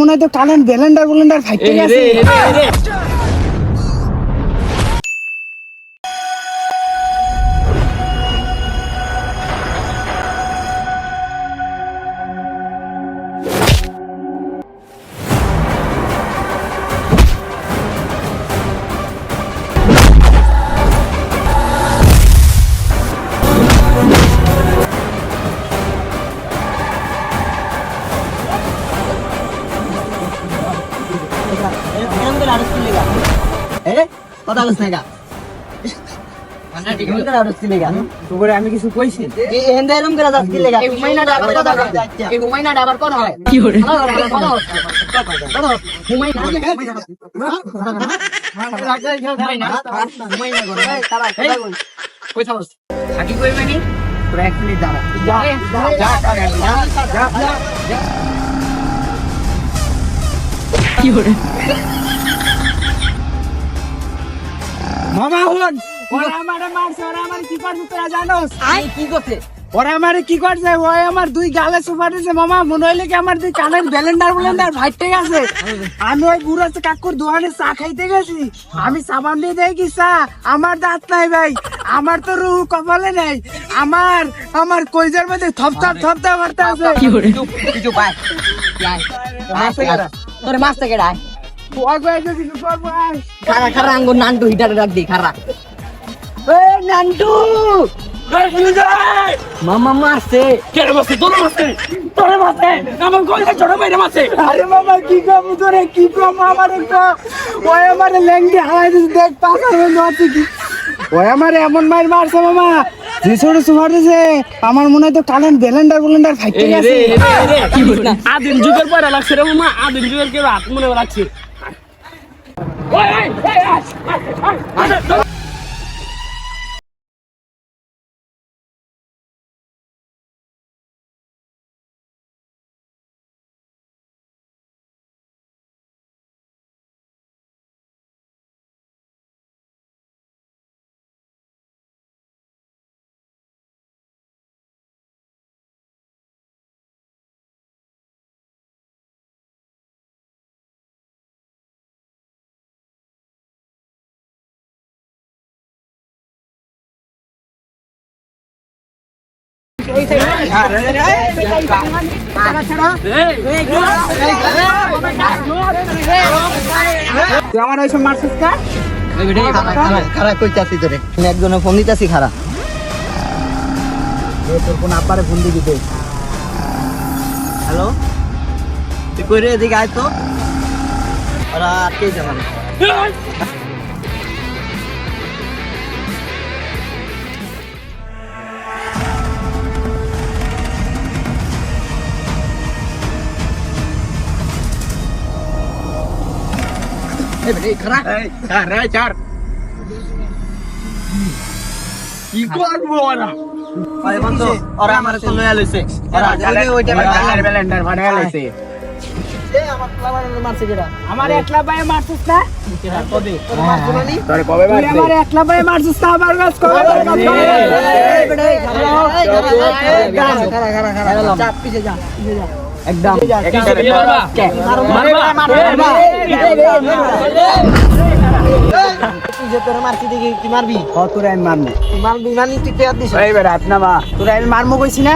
মনে হয় তো কারেন্ট ব্যালেন্ডার ব্যালেন্ডার ফাইটে গেছে। হুমায়ুনাটা আবার কোন হয় কি করে থাকি কই মানে তোরা এক মিনিট দাঁড়া যা যা মামা হন ওরা আমারে মারছে ওরা আমার কি করছে তোরা জানোস আই কি করছে ওরা আমারে কি করছে ওই আমার দুই গালে সুপারিছে মামা মনে হইলে কি আমার দুই কানের ব্যালেন্ডার ব্যালেন্ডার ফাইটে গেছে আমি ওই বুড়ো কাকুর দোকানে চা খাইতে গেছি আমি সাবান দিয়ে দেয় কি চা আমার দাঁত নাই ভাই আমার তো রুহ কপালে নাই আমার আমার কইজার মধ্যে থপ থপ থপ থপ মারতে আছে কিছু কারা? তোর মাছ থেকে ডায় ওই কইছে কিছু করব আয়। খারা খারা আঙ্গুর নান্টু হিটারে রাখ দি খারা। এই নান্টু! মামা মারছে। আরে বাবা কি কম তোরে কি কম? আমার একটু ওই আমার ল্যাংটি হালাই দিছে দেখ কি। ওই আমার এমন মার মারছে মামা যে সুপার দিছে। আমার মনে হয় তো কারেন্ট ব্যালেন্ডার ব্যালেন্ডার ফাইটে গেছে। আদিম যুগের পরে লাগছে রে মামা আদিম যুগের কেউ হাত মনে লাগছে ওই ওই ওই তুই আমার ওইসব মারছিস কা খারাপ কইতাছি তোরে। একজনে ফোন দিতাছি খারা। এ তোর কোন আব্বারে ফোন দিবি তুই হ্যালো তুই কই রে এদিকে আয় তো। ওরা যাবে। ওই বন্ধু ওরা আমার তো লয়া লইছে ওরা ওইটা ব্যালেন্ডার ফাটাই লাইছে আমার প্লাবার মারছে কেডা আমার একলা পায়ে মারছিস না আমার একলা পায়ে মারছিস না আমার কাছে কবে একদম। মারবি। তোরে আমি মারমু। তুই মারবি মানে তুই পেয়ার দিস তোরে আমি মারমো কইছি না।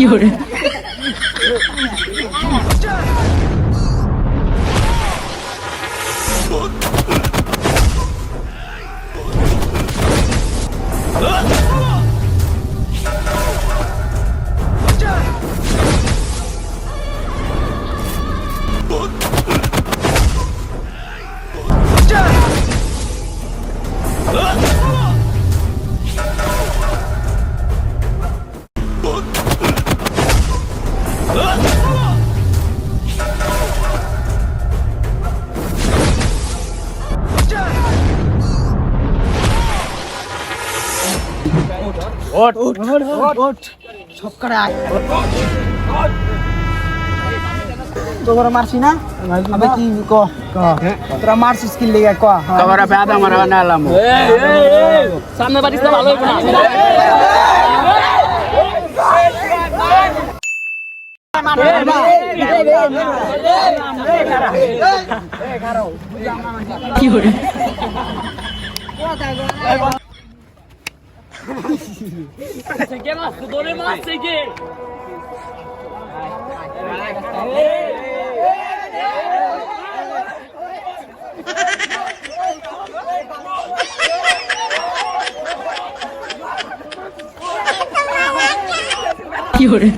有人 ওঠ ওঠ সব করে আয় তোরা মারছি না আবে কি ক ক তোরা মারছিস কি লেগে ক কবরা পেদা মারা না এলাম এই, এই, এই, ভালো হইব না থেকে মাছ ধরে মাছ থেকে কি hore